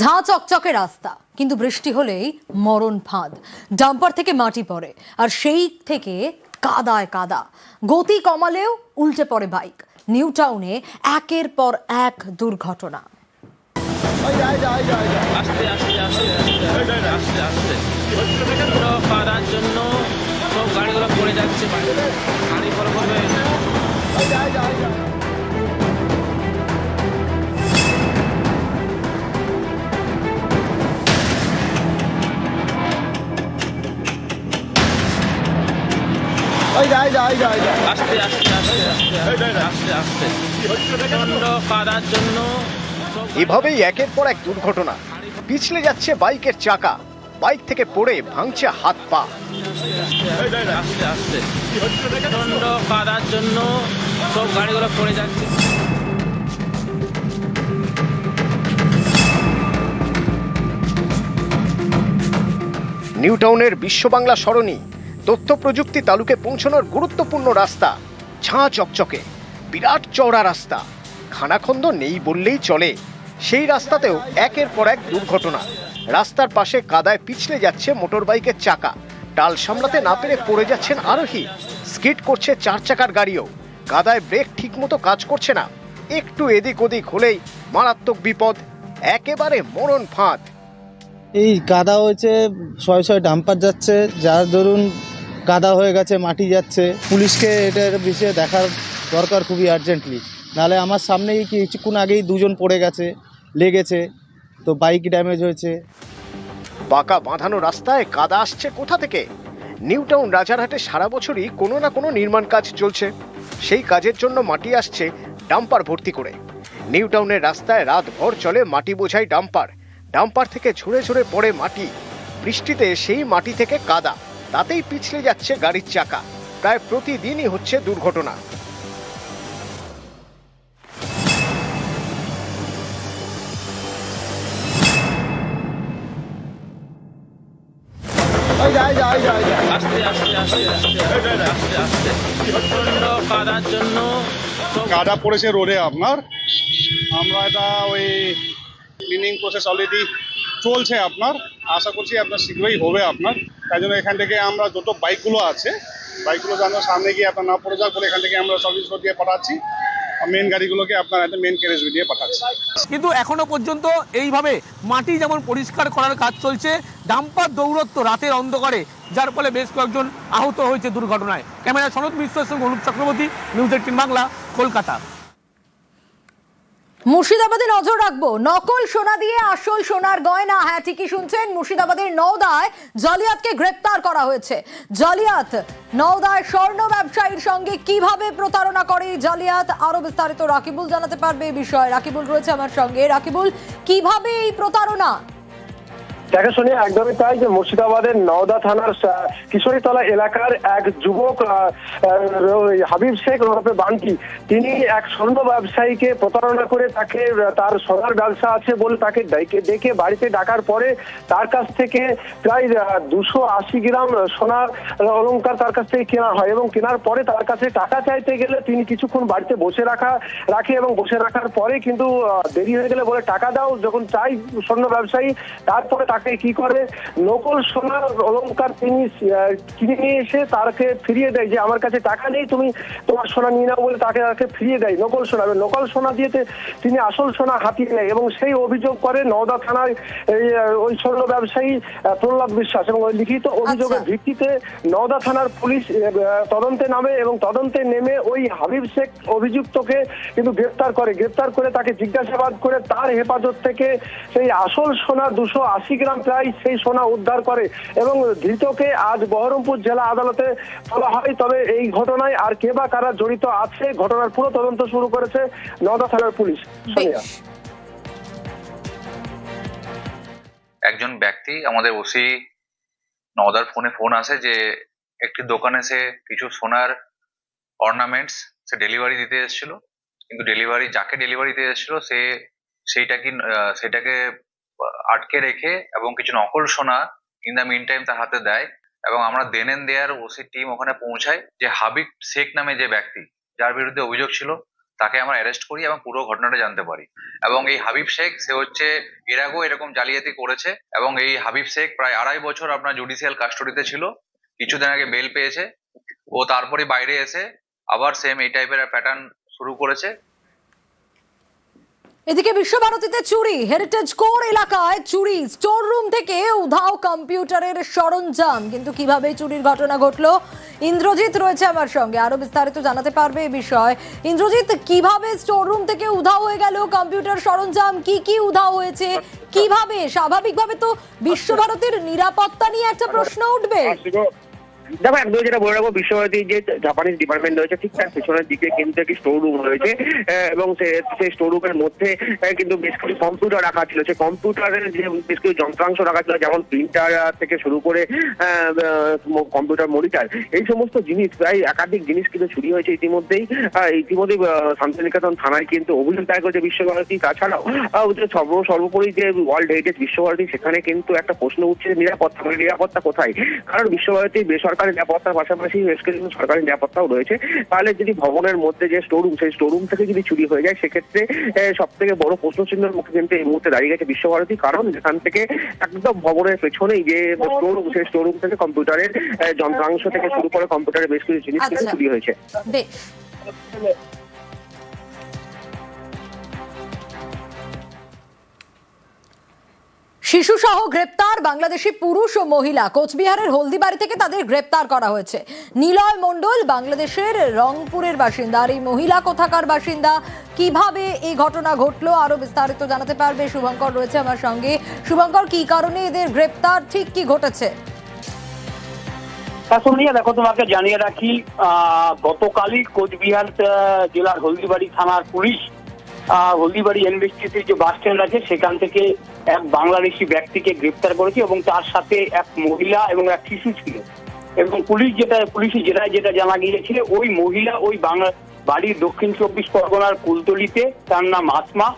ঝাঁ চকচকে রাস্তা, কিন্তু বৃষ্টি হলেই মরণ ফাঁদ। ডাম্পার থেকে মাটি পড়ে, আর সেই থেকে কাদায় কাদা। গতি কমালেও উল্টে পড়ে বাইক। নিউ টাউনে একের পর এক দুর্ঘটনা। আস্তে আস্তে আস্তে আস্তে আস্তে আস্তে। আস্তে আস্তে আস্তে আস্তে আস্তে আস্তে। প্রচণ্ড কাদার জন্য এভাবেই একের পর এক দুর্ঘটনা। পিছলে যাচ্ছে বাইকের চাকা। বাইক থেকে পড়ে ভাঙছে হাত পা। আস্তে আস্তে। আস্তে কাদার জন্য সব গাড়িগুলো পড়ে যাচ্ছে। নিউ টাউনের বিশ্ব বাংলা সরণি। তথ্য প্রযুক্তি তালুকে পৌঁছানোর গুরুত্বপূর্ণ রাস্তা ঝাঁ চকচকে, বিরাট চওড়া রাস্তা। খানাখন্দ নেই বললেই চলে। সেই রাস্তাতেও একের পর এক দুর্ঘটনা। রাস্তার পাশে কাদায় পিছলে যাচ্ছে মোটরবাইকের চাকা। টাল সামলাতে না পেরে পড়ে যাচ্ছেন আরোহী। স্কিড করছে চার চাকার গাড়িও। কাদায় ব্রেক ঠিকমতো কাজ করছে না। একটু এদিক ওদিক হলেই মারাত্মক বিপদ, একেবারে মরণ ফাঁদ। এই কাদা হয়েছে, ছয় ছয় ডাম্পার যাচ্ছে। যার দরুন কাদা হয়ে গেছে, মাটি যাচ্ছে। পুলিশকে এটার বিষয়ে দেখার দরকার খুবই আর্জেন্টলি নাহলে আমার সামনেই কিছুক্ষণ আগেই দুজন পড়ে গেছে, লেগেছে, তো বাইক ড্যামেজ হয়েছে। পাকা বাঁধানো রাস্তায় কাদা আসছে কোথা থেকে? নিউ টাউন রাজারহাটে সারা বছরই কোনো না কোনো নির্মাণ কাজ চলছে। সেই কাজের জন্য মাটি আসছে ডাম্পার ভর্তি করে। নিউ টাউনের রাস্তায় রাতভর চলে মাটি বোঝাই ডাম্পার। ডাম্পার থেকে ঝরে ঝুড়ে পড়ে মাটি। বৃষ্টিতে সেই মাটি থেকে কাদা। তাতেই পিছলে যাচ্ছে গাড়ির চাকা। প্রায় প্রতিদিনই হচ্ছে দুর্ঘটনা। কাদার জন্য কাদা পড়েছে রোডে আপনার? আমরা এটা ওই ক্লিনিং প্রসেস অলরেডি চলছে আপনার। আশা করছি আপনার শীঘ্রই হবে আপনার। তাই জন্য এখান থেকে আমরা যত বাইকগুলো আছে, বাইকগুলো যেন সামনে গিয়ে আপনার না পড়ে যাক বলে এখান থেকে আমরা সার্ভিস দিয়ে পাঠাচ্ছি। মেন গাড়িগুলোকে আপনার একটা মেন ক্যারেজ দিয়ে পাঠাচ্ছি। কিন্তু এখনও পর্যন্ত এইভাবে মাটি যেমন পরিষ্কার করার কাজ চলছে, ডাম্পার দৌরত্ব রাতের অন্ধকারে, যার ফলে বেশ কয়েকজন আহত হয়েছে দুর্ঘটনায়। ক্যামেরা সনদ মিশ্রের সঙ্গে অনুপ চক্রবর্তী, নিউজ এইটিন বাংলা, কলকাতা। মুর্শিদাবাদে নজর রাখব। নকল সোনা দিয়ে আসল সোনার গয়না। হ্যাঁ ঠিকই শুনছেন, মুর্শিদাবাদের নওদায় জালিয়াতকে গ্রেপ্তার করা হয়েছে। জালিয়াত, নওদায় স্বর্ণ ব্যবসায়ীর সঙ্গে কীভাবে প্রতারণা করে জালিয়াত? আরও বিস্তারিত রাকিবুল জানাতে পারবে এই বিষয়ে। রাকিবুল রয়েছে আমার সঙ্গে। রাকিবুল, কীভাবে এই প্রতারণা দেখা শুনে একদমই তাই যে মুর্শিদাবাদের নওদা থানার কিশোরীতলা এলাকার এক যুবক হাবিব শেখ ওরফে বান্টি, তিনি এক স্বর্ণ ব্যবসায়ীকে প্রতারণা করে তাকে তার সোনার ব্যবসা আছে বলে তাকে ডেকে বাড়িতে ডাকার পরে তার কাছ থেকে প্রায় দুশো আশি গ্রাম সোনার অলংকার তার কাছ থেকে কেনা হয় এবং কেনার পরে তার কাছে টাকা চাইতে গেলে তিনি কিছুক্ষণ বাড়িতে বসে রাখা, রাখে এবং বসে রাখার পরে কিন্তু দেরি হয়ে গেলে বলে টাকা দাও, যখন চাই স্বর্ণ ব্যবসায়ী, তারপরে তাকে কি করে? নকল সোনার অলংকার তিনি কিনে নিয়ে এসে তাকে ফিরিয়ে দেয় যে আমার কাছে টাকা নেই তুমি তোমার সোনা নিয়ে নাও বলে তাকে তাকে ফিরিয়ে দেয় নকল সোনা। নকল সোনা দিয়ে তিনি আসল সোনা হাতিয়ে নেয় এবং সেই অভিযোগ করে নওদা থানায় ওই স্বর্ণ ব্যবসায়ী প্রহ্লাদ বিশ্বাস এবং ওই লিখিত অভিযোগের আচ্ছা। ভিত্তিতে নওদা থানার পুলিশ তদন্তে নামে এবং তদন্তে নেমে ওই হাবিব শেখ অভিযুক্তকে কিন্তু গ্রেপ্তার করে। গ্রেপ্তার করে তাকে জিজ্ঞাসাবাদ করে তার হেফাজত থেকে সেই আসল সোনা দুশো আশি গ্রাম প্রায় সেই সোনা উদ্ধার করে এবং ধৃতকে আজ বহরমপুর জেলা আদালতে তোলা হয়। তবে এই ঘটনায় আর কে বা কারা জড়িত আছে ঘটনার পুরো তদন্ত শুরু করেছে নওদা থানার পুলিশ। সোনিয়া। একজন ব্যক্তি আমাদের ওসি নওদার ফোনে ফোন আসে যে একটি দোকানে সে কিছু সোনার অর্নামেন্টস সে ডেলিভারি দিতে এসেছিল। কিন্তু ডেলিভারি যাকে ডেলিভারি দিতে এসেছিল সে সেইটা কি আহ, সেটাকে আটকে রেখে এবং কিছু নকল সোনা ইন দ্য মিন টাইম তার হাতে দেয় এবং আমরা দেনিন দেয়ার ওসি টিম ওখানে পৌঁছায় যে হাবিব শেখ নামে যে ব্যক্তি, যার বিরুদ্ধে অভিযোগ ছিল, তাকে আমরা অ্যারেস্ট করি এবং পুরো ঘটনাটা জানতে পারি। এবং এই হাবিব শেখ, সে হচ্ছে এর আগেও এরকম জালিয়াতি করেছে এবং এই হাবিব শেখ প্রায় আড়াই বছর আপনার জুডিশিয়াল কাস্টডিতে ছিল, কিছুদিন আগে বেল পেয়েছে। ও তারপরে বাইরে এসে আবার সেম এই টাইপের প্যাটার্ন শুরু করেছে। এদিকে বিশ্বভারতীতে চুরি হেরিটেজ কোর এলাকায় চুরি স্টোর রুম থেকে উধাও কম্পিউটারের সরঞ্জাম। কিন্তু কীভাবে চুরির ঘটনা ঘটলো? ইন্দ্রজিৎ রয়েছে আমার সঙ্গে। আরও বিস্তারিত জানাতে পারবে এই বিষয়। ইন্দ্রজিৎ, কীভাবে স্টোর রুম থেকে উধাও হয়ে গেল? কম্পিউটার সরঞ্জাম কি কি উধাও হয়েছে? কীভাবে? স্বাভাবিকভাবে তো বিশ্বভারতীর নিরাপত্তা নিয়ে একটা প্রশ্ন উঠবে। দেখো, একদম যেটা বলে রাখব, বিশ্বভারতী যে জাপানিজ ডিপার্টমেন্ট রয়েছে, ঠিক তার পেছনের দিকে কিন্তু একটি স্টোর রুম রয়েছে এবং সেই স্টোর রুমের মধ্যে কিন্তু বেশ কিছু কম্পিউটার রাখা ছিল। সেই কম্পিউটারের যে, বেশ কিছু যন্ত্রাংশ রাখা ছিল, যেমন প্রিন্টার থেকে শুরু করে কম্পিউটার মনিটার এই সমস্ত জিনিস, প্রায় একাধিক জিনিস কিন্তু চুরি হয়েছে ইতিমধ্যেই। ইতিমধ্যেই শান্তিনিকেতন থানায় কিন্তু অভিযোগ দায়ের করেছে বিশ্বভারতী। তাছাড়াও সর্ব, সর্বোপরি যে ওয়ার্ল্ড হেরিটেজ বিশ্বভারতী, সেখানে কিন্তু একটা প্রশ্ন উঠছে, নিরাপত্তা মানে নিরাপত্তা কোথায়? কারণ বিশ্বভারতী বেসরকারি নিরাপত্তার পাশাপাশি বেশ কিছু সরকারি নিরাপত্তাও রয়েছে। তাহলে যদি ভবনের মধ্যে যে স্টোরুম সেই স্টোরুম থেকে যদি চুরি হয়ে যায় সেক্ষেত্রে সব থেকে বড় প্রশ্ন চিহ্নের মুখে কিন্তু এই মুহূর্তে দাঁড়িয়ে গেছে বিশ্বভারতী। কারণ যেখান থেকে একদম ভবনের পেছনেই যে স্টোরুম সেই স্টোরুম থেকে কম্পিউটারের যন্ত্রাংশ থেকে শুরু করে কম্পিউটারের বেশ কিছু জিনিস কিন্তু আচ্ছা। চুরি হয়েছে। শিশু সহ গ্রেপ্তার বাংলাদেশি পুরুষ ও মহিলা। কোচবিহারের হলদিবাড়ি থেকে তাদের গ্রেপ্তার করা হয়েছে। নিলয় মণ্ডল, বাংলাদেশের রংপুরের বাসিন্দা। আর এই মহিলা কোথাকার বাসিন্দা? কীভাবে এই ঘটনা ঘটলো? আরও বিস্তারিত জানাতে পারবে শুভঙ্কর রয়েছে আমার সঙ্গে। শুভঙ্কর, কি কারণে এদের গ্রেপ্তার? ঠিক কি ঘটেছে? দেখো, তোমাকে জানিয়ে রাখি গতকালই কোচবিহার জেলার হলদিবাড়ি থানার পুলিশ হলদিবাড়ি এনবিসটিসির যে বাস স্ট্যান্ড আছে, সেখান থেকে এক বাংলাদেশি ব্যক্তিকে গ্রেপ্তার করেছে এবং তার সাথে এক মহিলা এবং এক শিশু ছিল। এবং পুলিশ যেটা, পুলিশি জেলায় যেটা জানা গিয়েছে, ওই মহিলা ওই বাংলা, বাড়ির দক্ষিণ চব্বিশ পরগনার কুলতলিতে, তার নাম আসমা।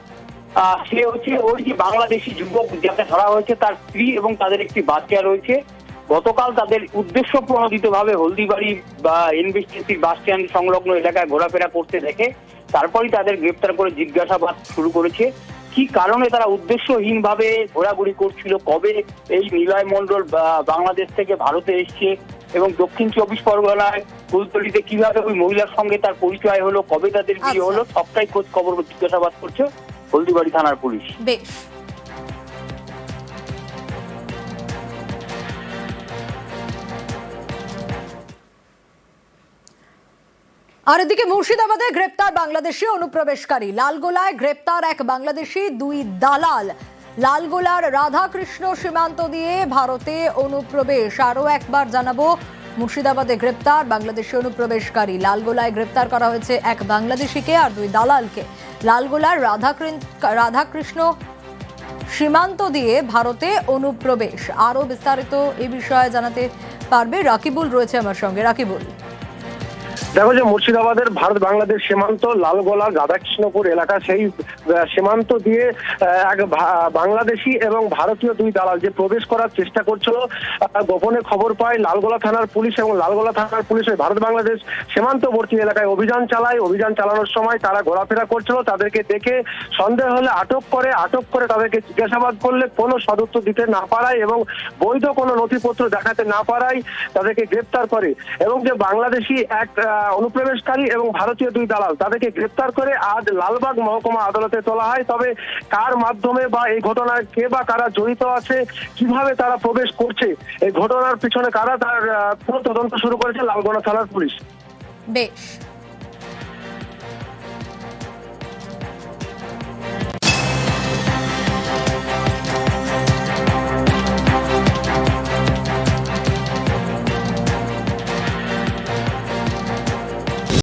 সে হচ্ছে ওই যে বাংলাদেশি যুবক যাকে ধরা হয়েছে, তার স্ত্রী এবং তাদের একটি বাচ্চা রয়েছে। গতকাল তাদের উদ্দেশ্য প্রণোদিত ভাবে হলদিবাড়ি বা এনবিসটিসি বাস স্ট্যান্ড সংলগ্ন এলাকায় ঘোরাফেরা করতে দেখে, তারপরই তাদের গ্রেপ্তার করে জিজ্ঞাসাবাদ শুরু করেছে। কি কারণে তারা উদ্দেশ্যহীন ভাবে ঘোরাঘুরি করছিল? কবে এই নিলয় মণ্ডল বা- বাংলাদেশ থেকে ভারতে এসছে এবং দক্ষিণ চব্বিশ পরগনায় ফুলতলিতে কীভাবে ওই মহিলার সঙ্গে তার পরিচয় হলো কবে তাদের বিয়ে আচ্ছা। হলো সবটাই খোঁজ খবর জিজ্ঞাসাবাদ করছে হলদিবাড়ি থানার পুলিশ। বেশ। আর এদিকে মুর্শিদাবাদে গ্রেপ্তার বাংলাদেশি অনুপ্রবেশকারী। লালগোলায় গ্রেপ্তার এক বাংলাদেশি, দুই দালাল। লালগোলার রাধাকৃষ্ণ সীমান্ত দিয়ে ভারতে অনুপ্রবেশ। আরও একবার জানাব, মুর্শিদাবাদে গ্রেপ্তার বাংলাদেশি অনুপ্রবেশকারী। লালগোলায় গ্রেপ্তার করা হয়েছে এক বাংলাদেশিকে আর দুই দালালকে। লালগোলার রাধাকৃ- রাধাকৃষ্ণ সীমান্ত দিয়ে ভারতে অনুপ্রবেশ। আরও বিস্তারিত এ বিষয়ে জানাতে পারবে রাকিবুল, রয়েছে আমার সঙ্গে। রাকিবুল। দেখো যে মুর্শিদাবাদের ভারত বাংলাদেশ সীমান্ত, লালগোলা রাধাকৃষ্ণপুর এলাকা সেই সীমান্ত দিয়ে এক বাংলাদেশি এবং ভারতীয় দুই দালাল যে প্রবেশ করার চেষ্টা করছিল গোপনে খবর পায় লালগোলা থানার পুলিশ এবং লালগোলা থানার পুলিশ ভারত বাংলাদেশ সীমান্তবর্তী এলাকায় অভিযান চালায়। অভিযান চালানোর সময় তারা ঘোরাফেরা করছিল, তাদেরকে দেখে সন্দেহ হলে আটক করে আটক করে তাদেরকে জিজ্ঞাসাবাদ করলে কোনো সদুত্তর দিতে না পারায় এবং বৈধ কোনো নথিপত্র দেখাতে না পারায় তাদেরকে গ্রেপ্তার করে। এবং যে বাংলাদেশি এক অনুপ্রবেশকারী এবং ভারতীয় দুই দালাল। তাদেরকে গ্রেপ্তার করে আজ লালবাগ মহকুমা আদালতে তোলা হয়। তবে কার মাধ্যমে বা এই ঘটনায় কে বা কারা জড়িত আছে, কীভাবে তারা প্রবেশ করছে, এই ঘটনার পিছনে কারা তার পুরো তদন্ত শুরু করেছে লালগোনা থানার পুলিশ। বেশ